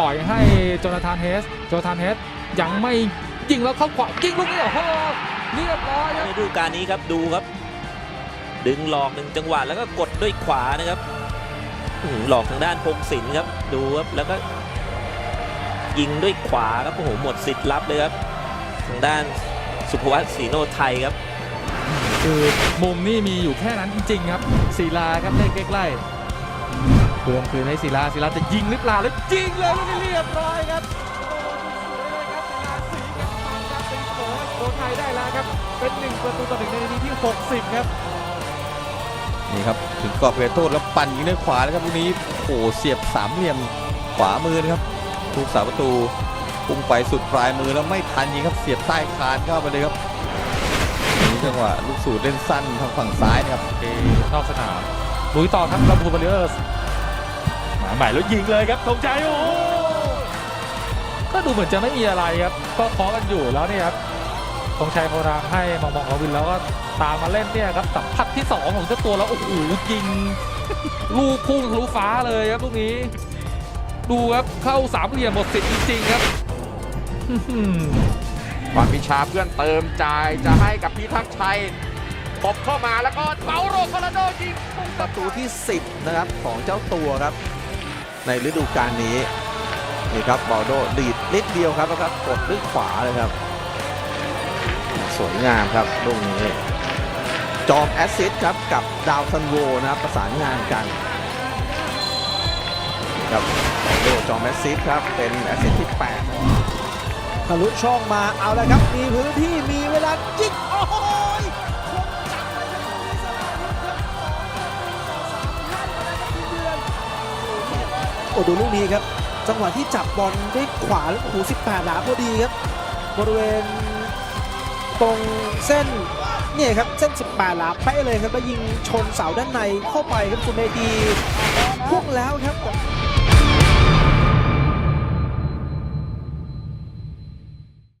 ปล่อยให้โจนาธานเฮสโจนาธานเฮสยังไม่ยิงแล้วเข้าขวายิงลูกนี้โอ้โหเรียบร้อยครับในฤดูกาลนี้ครับดูครับ ดึงหลอกหนึ่งจังหวะแล้วก็กดด้วยขวานะครับอื้อหือหลอกทางด้านพงศิลป์ครับ ดูครับแล้วก็ ยิงด้วยขวาครับโอ้โหหมดสิทธิ์รับเลยครับทางด้านสุภวัฒน์ศรีโนไทยครับ คือมุมนี่มีอยู่แค่นั้นจริงๆครับศิลาครับเล่นใกล้ๆ เพื่อนคืนให้ศิลาศิลาจะยิงหรือเปล่าแล้วยิงเลยลูกนี้เรียบร้อยครับโอ้สวยเลยครับศิลาสีกับปานครับตีเสมอให้โขทัยได้แล้วครับ เป็นหนึ่งประตูต่อหนึ่งในนาทีที่ 60 ครับ นี่ครับ ถึงกรอบเขตโทษแล้วปั่นยิงด้วยขวานะครับลูกนี้โอ้โหเสียบสามเหลี่ยมขวามือนะครับทุกสาประตูพุ่งไปสุดปลายมือแล้วไม่ทันยิงครับเสียบใต้คานเข้าไปเลยครับนี่จังหวะลูกสูตรเล่นสั้นทางฝั่งซ้ายนะครับที่นอกสนามลุยต่อครับลำพูนบาริเออร์ สมาใหม่แล้วยิงเลยครับธงชัยโอ้โหก็ดูเหมือนจะไม่มีอะไรครับ ก็เคาะกันอยู่แล้วเนี่ยครับธงชัยโพรางให้มองมองลวินแล้วก็ตามมาเล่นเนี่ยครับสัมผัสที่สองของเจ้าตัวแล้วโอ้โหยิง ลูกพุ่งทะลุฟ้าเลยครับลูกนี้ ดูครับเข้าสามเหลี่ยมหมดสิทธิ์จริงๆครับอื้อหือความพิชาเพื่อนเติมจ่ายจะให้กับพิทักษ์ชัยตบเข้ามาแล้วก็เปาโรโคลาโดยิงพุ่งประตูที่ 10 นะครับ ของเจ้าตัวครับ ในฤดูกาลนี้นี่ครับบอลโดดีดนิดเดียวครับแล้วครับกดด้วยขวาเลยครับ สวยงามครับลูกนี้จอมแอสซิสครับกับดาวซันโวนะครับประสานงานกันครับบอลโดจอมแอสซิสครับเป็นแอสซิสที่ 8 ทะลุช่องมาเอาแล้วครับ มีพื้นที่มี ดูลูกนี้ครับ จังหวะที่จับบอลด้วยขวาแล้วโอ้โห18 หลาพอดีครับ บริเวณตรงเส้นเนี่ยครับเส้น 18 หลาเป๊ะเลยครับแล้วยิงชนเสาด้านในเข้าไปครับสุเมดีพุ่งแล้วครับ